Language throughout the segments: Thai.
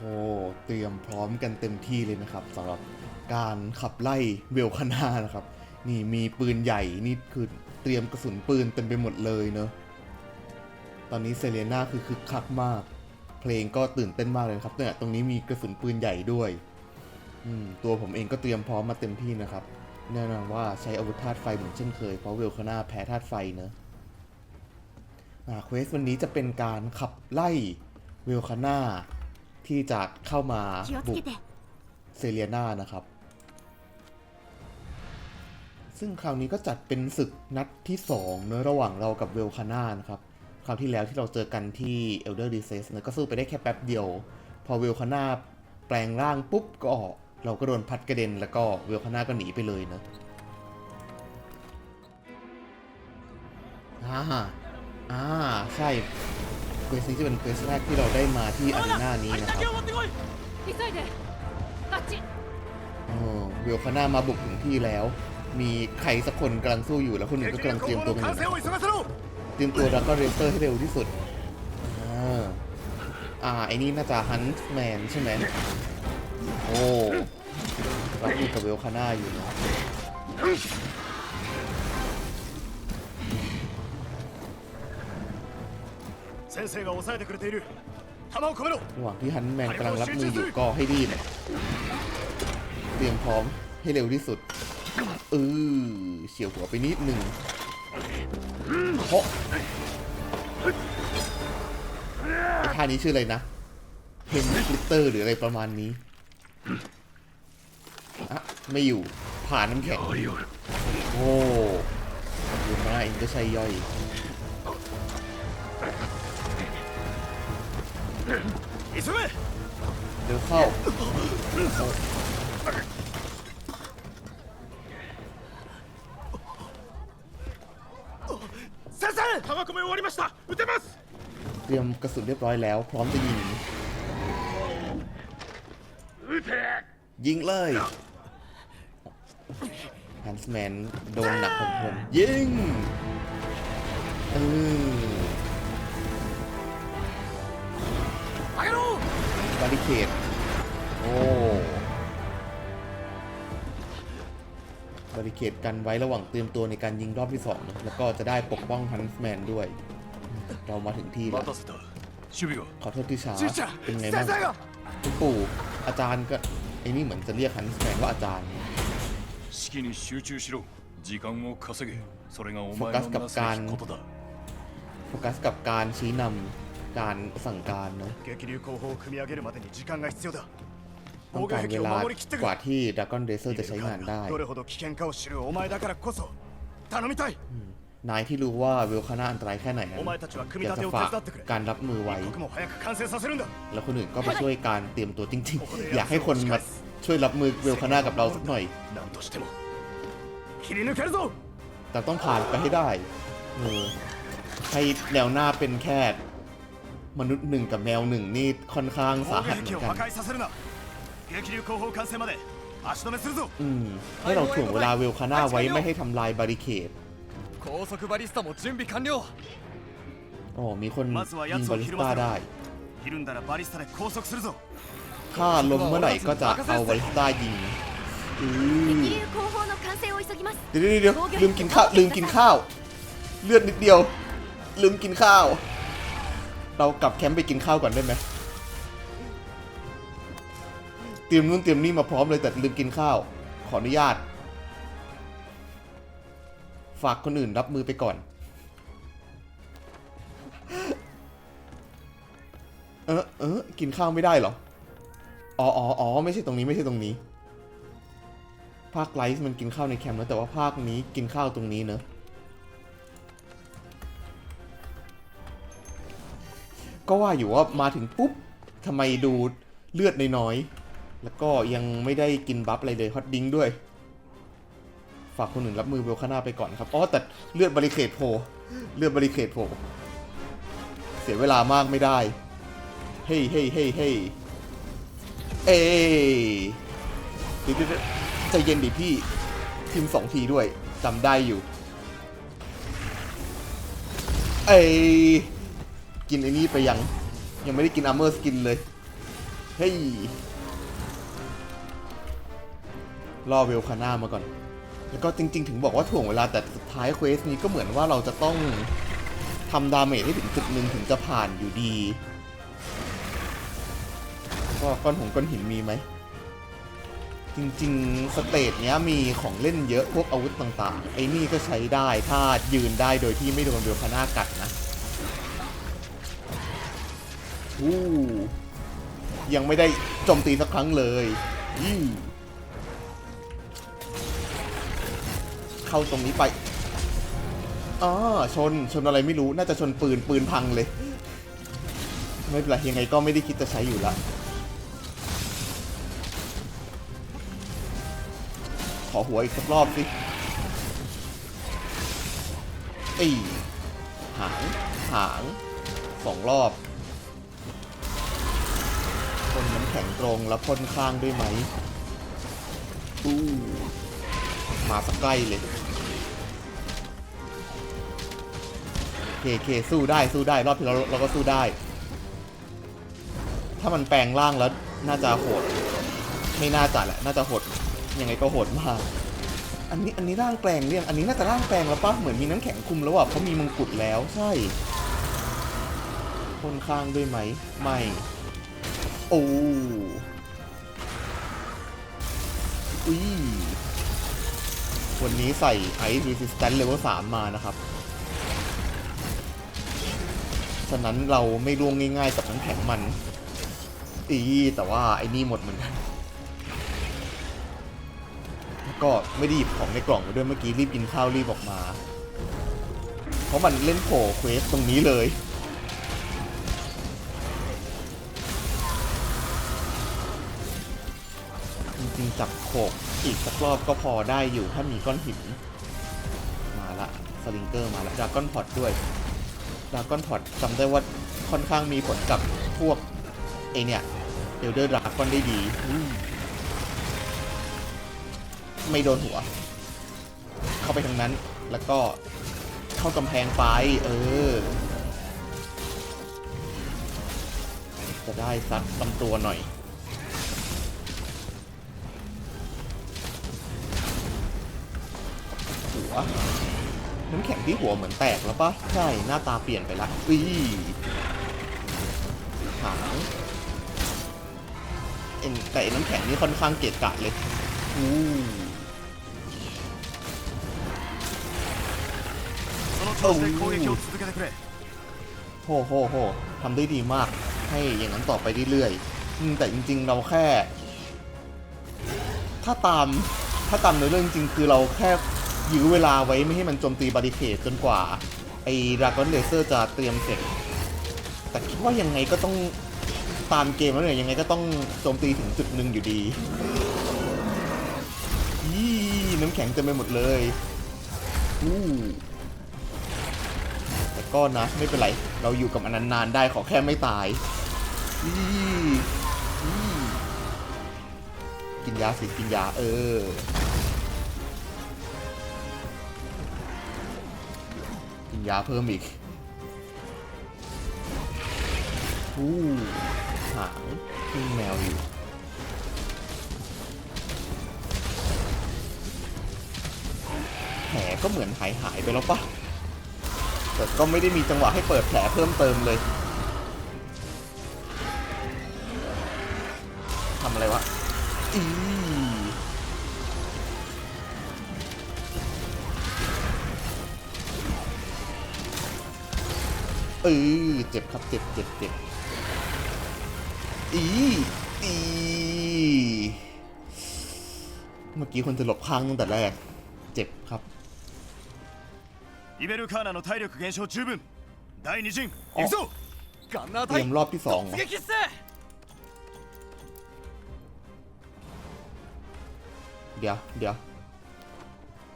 โอ้เตรียมพร้อมกันเต็มที่เลยนะครับสำหรับการขับไล่เวลคานานะครับ นี่มีปืนใหญ่นี่คือเตรียมกระสุนปืนเต็มไปหมดเลยเนอะตอนนี้เซเลน่าคือคึกคักมาก เพลงก็ตื่นเต้นมากเลยครับเนี่ยตรงนี้มีกระสุนปืนใหญ่ด้วยอืมตัวผมเองก็เตรียมพร้อมมาเต็มที่นะครับแน่นอนว่าใช้อาวุธธาตุไฟเหมือนเช่นเคยเพราะเวลคานาแพ้ธาตุไฟเนอะอ่าเควสวันนี้จะเป็นการขับไล่เวลคานา ที่จะเข้ามาบุกเซเลียนานะครับ ซึ่งคราวนี้ก็จัดเป็นศึกนัดที่2เนื้ระหว่างเรากับเวลคาน่านครับคราวที่แล้วที่เราเจอกันที่เอลเดอร์ดีเซสเนี่ก็สู้ไปได้แค่แป๊บเดียว พอเวลคาน่าแปลงร่างปุ๊บก็ออกเราก็โดนพัดกระเด็นแล้วก็เวลคาน่าก็หนีไปเลยเนะอ่าอ่าใช่ เควสนี้จะเป็นเควสแรกที่เราได้มาที่อารีนานี้นะครับเวลคาน่ามาบุกถึงที่แล้ว มีใครสักคนกำลังสู้อยู่แล้วคนหนึ่งก็กำลังเตรียมตัวอยู่เตรียมตัวดักก็เรสเตอร์ให้เร็วที่สุดอ่าไอ้นี่น่าจะฮันส์แมนใช่ไหมโอ้รัอยู่กับเวลคาน่าอยู่นะ 先生が抑えてくれている弾を込めろ ระหว่างที่ฮันส์แมนกำลังรับมืออยู่ก็ให้รีบเตรียมพร้อมให้เร็วที่สุดเออเฉียวหัวไปนิดหนึ่งเพราะไอ้ท่านี้ชื่ออะไรนะ เพนฟลิตเตอร์หรืออะไรประมาณนี้อะไม่อยู่ผ่านน้ำแข็ง โอ้ดูมาเองก็ใช่ย่อย เดี๋ยวเข้าเตรียมกระสุนเรียบร้อยแล้ว พร้อมจะยิง ยิงเลยฮันส์แมนโดนหนักพลนยิงเออ ริเคตโอ้บริเกตกันไว้ระหว่างเตรียมตัวในการยิงรอบที่สองแล้วก็จะได้ปกป้องฮันส์แมนด้วย เรามาถึงที่แล้วขอโทษที่ช้าเป็นไงบ้างคุณปู่อาจารย์ก็ไอ้นี่เหมือนจะเรียกฮันส์แมนว่าอาจารย์โฟกัสกับการโฟกัสกับการชี้นำ การสั่งการนะต้องการเวลากว่าที่ดากอนเ n เซอร์จะใช้งานได้นายที่รู้ว่าเวลคาน่าอันตรายแค่ไหนนะจะฝากการรับมือไว้ แล้วคนอื่นก็มาช่วยการเตรียมตัวจริง ๆ อยากให้คนมาช่วยรับมือเวลคาน่ากับเราสักหน่อยแต่ต้องผ่านไปให้ได้ให้แนวหน้าเป็นแค่ มนุษย์หนึ่งกับแมวหนึ่งนี่ค่อนข้างสาหัสเหมือนกันอืมให้เราถ่วงเวลาเวลคาน่าไว้ไม่ให้ทำลายบาริเคดอ๋อมีคนยิงบาริสต้าได้ถ้าล้มเมื่อไหร่ก็จะเอาบาริสต้ายิงเดี๋ยวเดี๋ยวลืมกินข้าวลืมกินข้าว เลือดนิดเดียว ลืมกินข้าว เรากลับแคมป์ไปกินข้าวก่อนได้ไหมเตรียมนู่นเตรียมนี่มาพร้อมเลยแต่ลืมกินข้าว ขออนุญาต ฝากคนอื่นรับมือไปก่อน เออเออกินข้าวไม่ได้เหรอ อ๋ออ๋อออไม่ใช่ตรงนี้ไม่ใช่ตรงนี้ ภาคไลฟ์มันกินข้าวในแคมป์แล้วแต่ว่าภาคนี้กินข้าวตรงนี้เนอะ ก็ว่าอยู่ว่ามาถึงปุ๊บทำไมดูเลือดน้อยๆ แล้วก็ยังไม่ได้กินบัฟอะไรเลยฮอตดิ้งด้วย ฝากคนอื่นรับมือเวลคาน่าไปก่อนครับ อ๋อแต่เลือดบริเคดโผล่เลือดบริเคดโผล่เสียเวลามากไม่ได้ เฮ้ยเฮ้ยเฮ้ยเฮ้ยเอ้ยเดี๋ยวเดี๋ยวเดี๋ยวใจเย็นดิพี่ทีมสองทีด้วยจำได้อยู่ เอ้ย กินไอ้นี่ไปยัง ยังไม่ได้กินอาร์เมอร์สกินเลย เฮ้ยรอเวลคาน่ามาก่อน แล้วก็จริง ๆ ถึงบอกว่าถ่วงเวลาแต่สุดท้ายเควสนี้ก็เหมือนว่าเราจะต้องทำดาเมจให้ถึงจุดหนึ่งถึงจะผ่านอยู่ดี ก็ก้อนหงก้อนหินมีไหม จริง ๆ สเตจเนี้ยมีของเล่นเยอะพวกอาวุธต่าง ๆ ไอ้นี่ก็ใช้ได้ถ้ายืนได้โดยที่ไม่โดนเบลคาน่ากัดนะ อู้ยังไม่ได้โจมตีสักครั้งเลยอือเข้าตรงนี้ไปอ๋อชน ชนอะไรไม่รู้ น่าจะชนปืน ปืนพังเลย ไม่เป็นไรยังไงก็ไม่ได้คิดจะใช้อยู่ละขอหัวอีกสักรอบสิไอหาง หางสองรอบ แข็งตรงแล้วพ่นข้างด้วยไหมอู้มาสักใกล้เลยเคเคสู้ได้สู้ได้รอบที่เราเราก็สู้ได้ ถ้ามันแปลงร่างแล้วน่าจะโหด ไม่น่าจะแหละน่าจะโหดยังไงก็โหดมาก อันนี้อันนี้ร่างแปลงเรียงอันนี้น่าจะร่างแปลงแล้วปะเหมือนมีน้ำแข็งคุมแล้วอะเพราะมีมงกุฎแล้วใช่พ่นข้างด้วยไหม ไม่ โอ้อุ้ยวันนี้ใส่ไอซ์ resistance level 3มานะครับ ฉะนั้นเราไม่ร่วงง่ายๆกับน้ำแข็งมัน อีแต่ว่าไอ้นี่หมดเหมือนกันแล้วก็ไม่ได้หยิบของในกล่องมาด้วยเมื่อกี้รีบกินข้าวรีบออกมา เพราะมันเล่นโผล่เควสตรงนี้เลย จับโขกอีกสักรอบก็พอได้อยู่ถ้ามีก้อนหิน มาละสลิงเกอร์มาละดาก้อนพอตด้วยดาก้อนพอตจำได้ว่าค่อนข้างมีผลกับพวกไอเนี่ยเอลเดอร์ดราก้อนได้ดีมไม่โดนหัว เข้าไปทางนั้นแล้วก็เข้ากำแพงไป เออ จะได้ซักลำตัวหน่อย ว น้ำแข็งที่หัวเหมือนแตกแล้วปะใช่หน้าตาเปลี่ยนไปละอีหางแต่น้ำแข็งนี่ค่อนข้างเกะกะเลยอู้โอ้โหโหโหทำได้ดีมาก ให้อย่างนั้นต่อไปเรื่อยๆแต่จริง ๆ เราแค่ ถ้าตามถ้าตามในเรื่องจริงคือเราแค่ ยื้อเวลาไว้ไม่ให้มันโจมตีบาริเคดจนกว่า ไอ้ดราก้อนเลเซอร์จะเตรียมเสร็จ แต่คิดว่ายังไงก็ต้องตามเกมแล้วเนี่ยยังไงก็ต้องโจมตีถึงจุดหนึ่งอยู่ดียี่น้ำแข็งเต็มไปหมดเลยอู้แต่ก็นะไม่เป็นไร เราอยู่กับมันนานได้ขอแค่ไม่ตายยี่กินยาสิกินยาเออ ยาเพิ่มอีกอู้หางพึ่งแมวอยู่แผลก็เหมือนหายหายไปแล้วปะแต่ก็ไม่ได้มีจังหวะให้เปิดแผลเพิ่มเติมเลยทำอะไรวะอี เจ็บครับเจ็บเจ็บเจ็บอีอีเมื่อกี้คนจะหลบข้างตั้งแต่แรก เจ็บครับ イベルカーナの体力減少十分第二陣行くぞガンナー เตรี 隊 ยมรอบที่สองเหรอ 突撃っす เดี๋ยวเดี๋ยว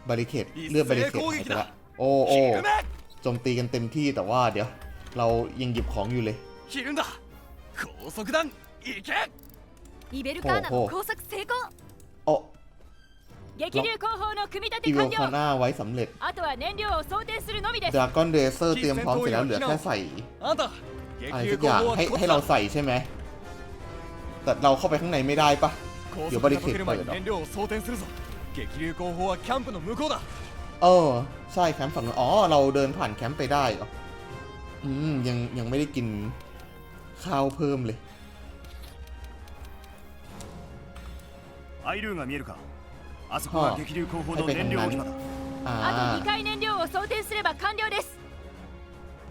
บาริเคดเลือดบาริเคดหายไปละโอ้โอ้ ひるめ โจมตีกันเต็มที่แต่ว่าเดี๋ยว เรายังหยิบของอยู่เลย ひるんだ高速弾行けイベルカーナほうほうの工作成功 โอ้ 激流後方の組み立 อี て เวล 完 คา 了 น่าไว้สำเร็จ あとは燃料を装填するのみです ดราก้อนเดเซอร์เตรียมพร้อมเสร็จแล้วเหลือแค่ใส่ あんた อะไร 激 สั 流 กอย่าง 後方は ให้ こっ ให้ ち เรา だ ใส่ใช่ไหม แต่เราเข้าไปข้างในไม่ได้ปะ 高呼速ばれてるが解ける前に燃料を装填するぞ激流後方はキャンプの向こうだ เออ ใช่แคมป์ฝั่งนู้นอ๋อ เราเดินผ่านแคมป์ไปได้เหรอ อืม ยังยังไม่ได้กินข้าวเพิ่มเลย アイルーンが見えるかあそこが激流後方の燃料置き場だ อ่า あと2回燃料を装填すれば完了です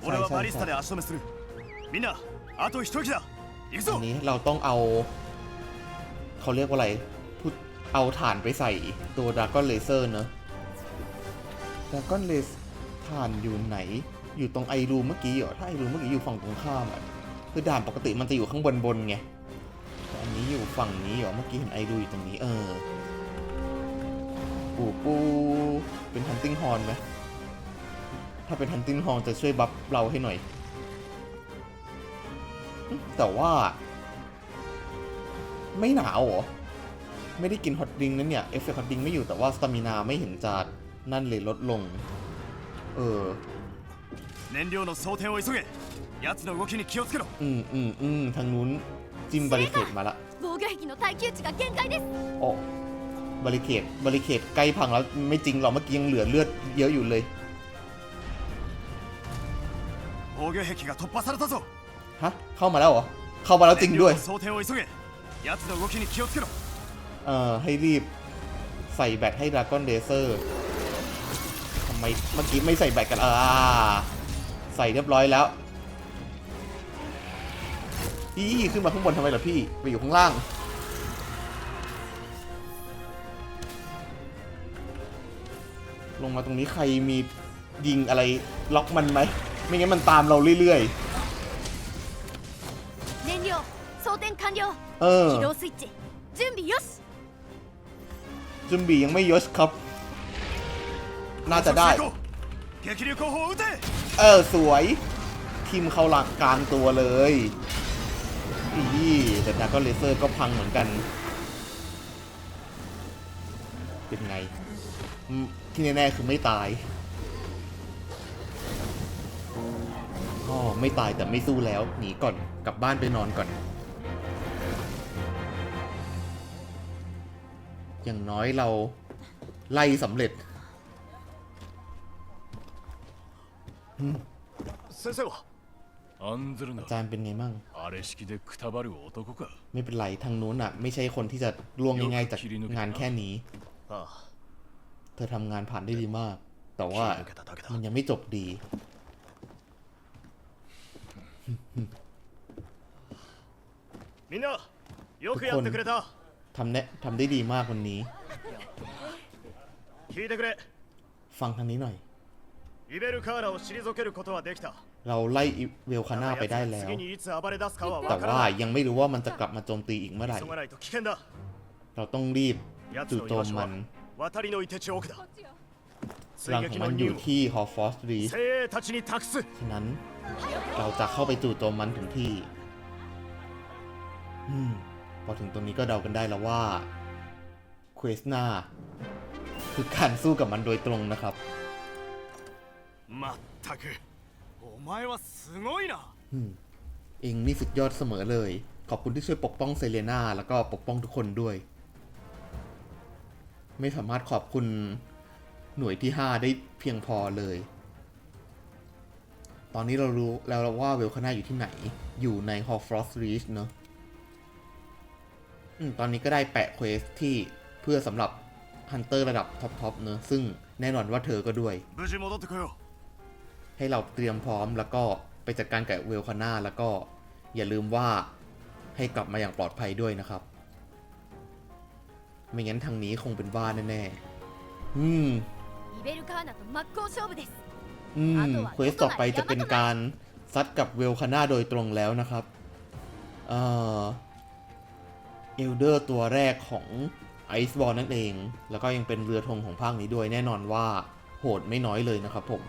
俺はバリスタで足止めするみんなあと一息だ行く อั ぞ นนี้เราต้องเอา เขาเรียกว่าอะไรพุทเอาฐานไปใส่ตัวด r a ก้อนเลเซอร์เนอะด r a ก้อนเลสฐานอยู่ไหน อยู่ตรงไอรูเมื่อกี้เหรอถ้าไอรูเมื่อกี้อยู่ฝั่งตรงข้ามอะคือด่านปกติมันจะอยู่ข้างบนบนไงแต่อันนี้อยู่ฝั่งนี้เหรอเมื่อกี้เห็นไอรูอยู่ตรงนี้ เออปูปูเป็นฮันติงฮอนไหมถ้าเป็นฮันติงฮอนจะช่วยบัฟเราให้หน่อย แต่ว่า ไม่หนาวเหรอ ไม่ได้กินฮอตดิงนั้นเนี่ย เอฟเฟกต์ฮอตดิงไม่อยู่แต่ว่าสตามินาไม่เห็นจะนั่นเลยลดลง เออ 燃料の装填を急げ奴の動きに気をつけろ อืมอืมอืมทางนู้นจิ้มบาริเคดมาละ 防御壁の耐久値が限界です โอ้บาริเคดบาริเคดใกล้พังแล้วไม่จริงหรอกเมื่อกี้ยังเหลือเลือดเยอะอยู่เลย 防御壁が突破されたぞ ฮะ เข้ามาแล้วเหรอ เข้ามาแล้วจริง 燃 ด้ 料 วย の装填を急げ奴の動きに気をつけろ เอ่อ ให้รีบใส่แบตให้ดราก้อนเดเซอร์ทำไมเมื่อกี้ไม่ใส่แบตกัน อ่า ใส่เรียบร้อยแล้วอี้ขึ้นมาข้างบนทำไมล่ะพี่ ไปอยู่ข้างล่าง ลงมาตรงนี้ใครมียิงอะไรล็อกมันไหม ไม่งั้นมันตามเราเรื่อยๆ เออจุนบียังไม่ยสครับ น่าจะได้ เออสวยทิมเขาหลักกลางตัวเลยอีแต่ดาก็เลเซอร์ก็พังเหมือนกัน เป็นไง ที่แน่ๆคือไม่ตายก็ไม่ตายแต่ไม่สู้แล้ว หนีก่อนกลับบ้านไปนอนก่อน อย่างน้อยเราไล่สำเร็จ 先生は案ずるな อาจารย์เป็นไงมั่ง あれ式でくたばる男か ไม่เป็นไรทางนู้นอ่ะ ไม่ใช่คนที่จะล่วงง่ายๆจากงานแค่นี้ ああ เธอทำงานผ่านได้ดีมาก แต่ว่า 切り抜けただけだ มันยังไม่จบดี みんなよくやってくれた ทำเนะทำได้ดีมากวันนี้ 聞いてくれ ฟังทางนี้หน่อย イベルカーラを退けることはできた เราไล่อิเวลคาน่าไปได้แล้ว 次にいつ暴れ出すかは แต่ 分か ว่า らない ยังไม่รู้ว่ามันจะกลับมาโจมตีอีกเมื่อไหร่ 急がないと危険だ เราต้องรีบ 奴 จู่ の โจ 居 ม 場所 มั は น 渡りのいて地奥だ รังของมันอยู่ที่ฮอฟฟอสรี 精鋭たちに託す ฉะนั้นเราจะเข้าไปจู่โจมมันถึงที่ อืม พอถึงตรงนี้ก็เดากันได้แล้วว่าเควสนาคือการสู้กับมันโดยตรงนะครับ まったくお前はすごいな อืมเองนี่สุดยอดเสมอเลย ขอบคุณที่ช่วยปกป้องเซเลนาแล้วก็ปกป้องทุกคนด้วย ไม่สามารถขอบคุณหน่วยที่ 5 ได้เพียงพอเลย ตอนนี้เรารู้แล้วว่าเวลคาน่าอยู่ที่ไหน อยู่ใน h o f r o s t Reach เนอะอืมตอนนี้ก็ได้แปะเควสที่เพื่อสำหรับฮันเตอร์ระดับท็อปๆเนอะซึ่งแน่นอนว่าเธอก็ด้วย 無事戻ってこよう ให้เราเตรียมพร้อมแล้วก็ไปจัดการกับเวลคาน่าแล้วก็อย่าลืมว่าให้กลับมาอย่างปลอดภัยด้วยนะครับ ไม่งั้นทางนี้คงเป็นว่าแน่แน่อืมอืมเควสต่อไปจะเป็นการซัดกับเวลคาน่าโดยตรงแล้วนะครับเออเอลเดอร์ตัวแรกของไอซ์บอลนั่นเอง แล้วก็ยังเป็นเรือธงของภาคนี้ด้วยแน่นอนว่าโหดไม่น้อยเลยนะครับผม